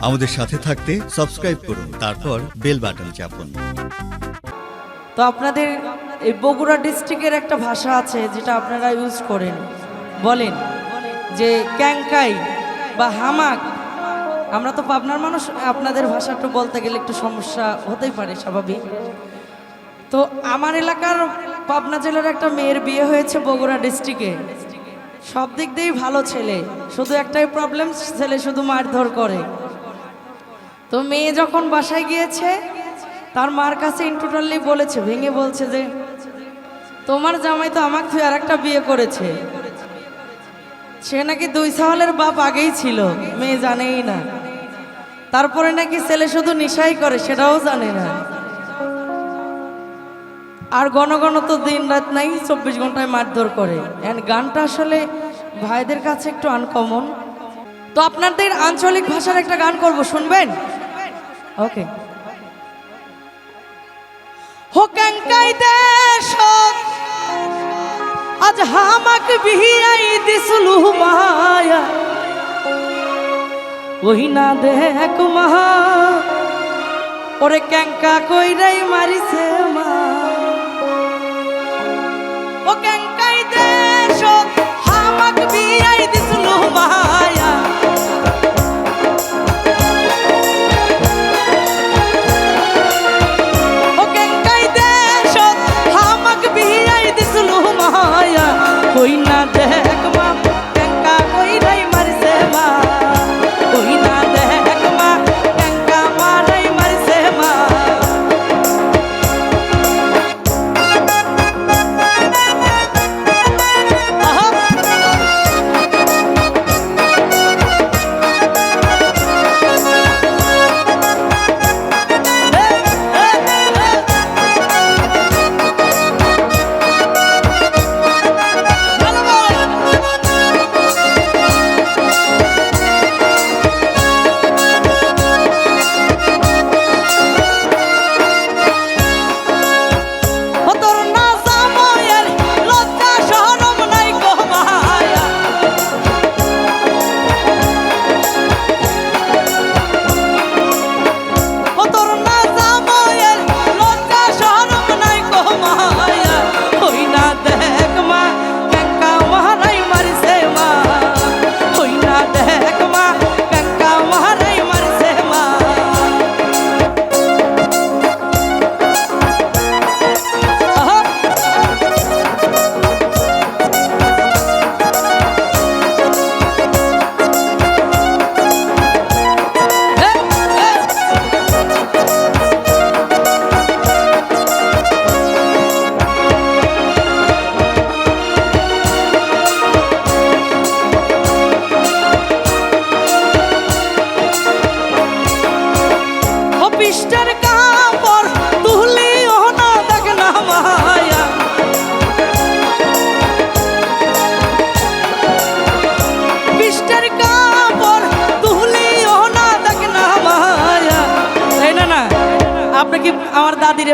আমাদের সাথে থাকতে সাবস্ক্রাইব করুন, তারপর বেল বাটন চাপুন। তো আপনাদের এই বগুড়া ডিস্ট্রিক্টের একটা ভাষা আছে যেটা আপনারা ইউজ করেন। বলেন যে ক্যাংকাই বা হামাক। আমরা তো পাবনার মানুষ, আপনাদের ভাষা একটু বলতে গেলে একটু সমস্যা হতেই পারে, স্বাভাবিক। তো আমার এলাকার পাবনা জেলার একটা মেয়ের বিয়ে হয়েছে বগুড়া ডিস্ট্রিক্টে। সব দিক দিয়েই ভালো ছেলে, শুধু একটাই প্রবলেম ছেলে শুধু মারধর করে। তো মেয়ে যখন বাসায় গিয়েছে, তার মার কাছে ইন্টুটালি বলেছে, ভেঙে বলছে যে, তোমার জামাই তো আমাকে তুই আর একটা বিয়ে করেছে। সে নাকি দুই সাওয়ালের বাপ আগেই ছিল, মেয়ে জানেই না। তারপরে নাকি ছেলে শুধু নেশাই করে, সেটাও জানে না। আর ঘন ঘন তো দিন রাত নাই, চব্বিশ ঘন্টায় মারধর করে। এন্ড গানটা আসলে ভাইদের কাছে একটু আনকমন তো আপনাদের আঞ্চলিক ভাষার একটা গান করব, শুনবেন? ওকে হোকাঙ্কাই দেশ আজ হামাক বিহিয়াই দিসলু মায়া ওই না দেখ মহা ওরে ক্যাঙ্কা কইরাই মারিছে মা। ও ক্যাঙ্কাই দেশ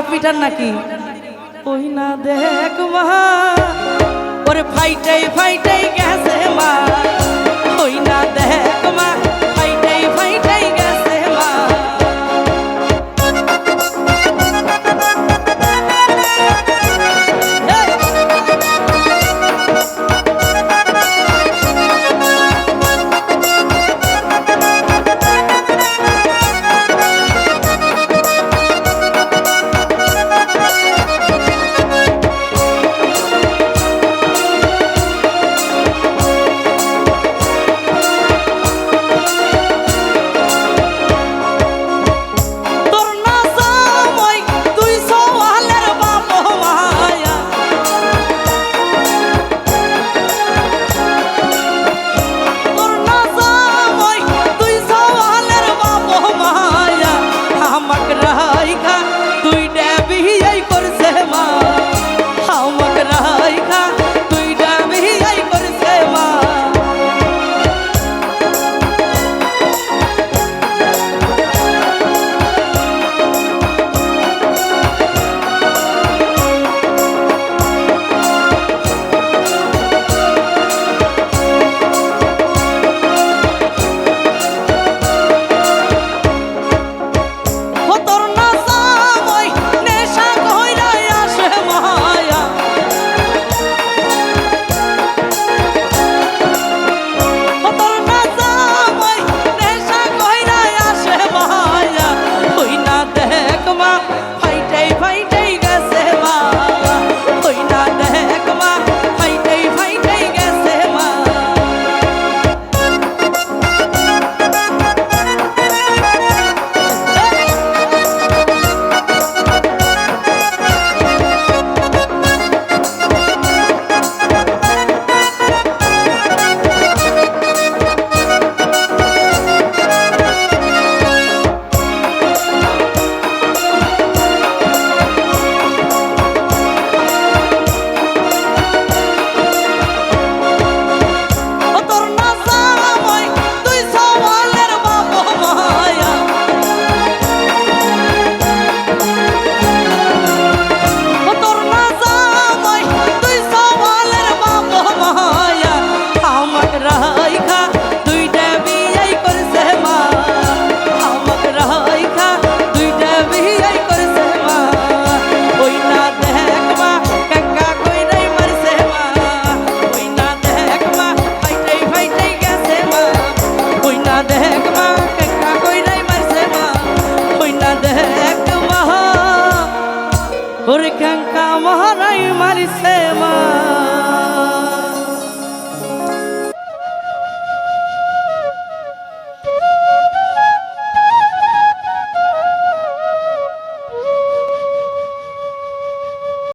আমার দাদিরে নাকি? ওই না দেখ মা, ওরে ফাইটাই ফাইটাই গেছে মা। ওই না দেখ মা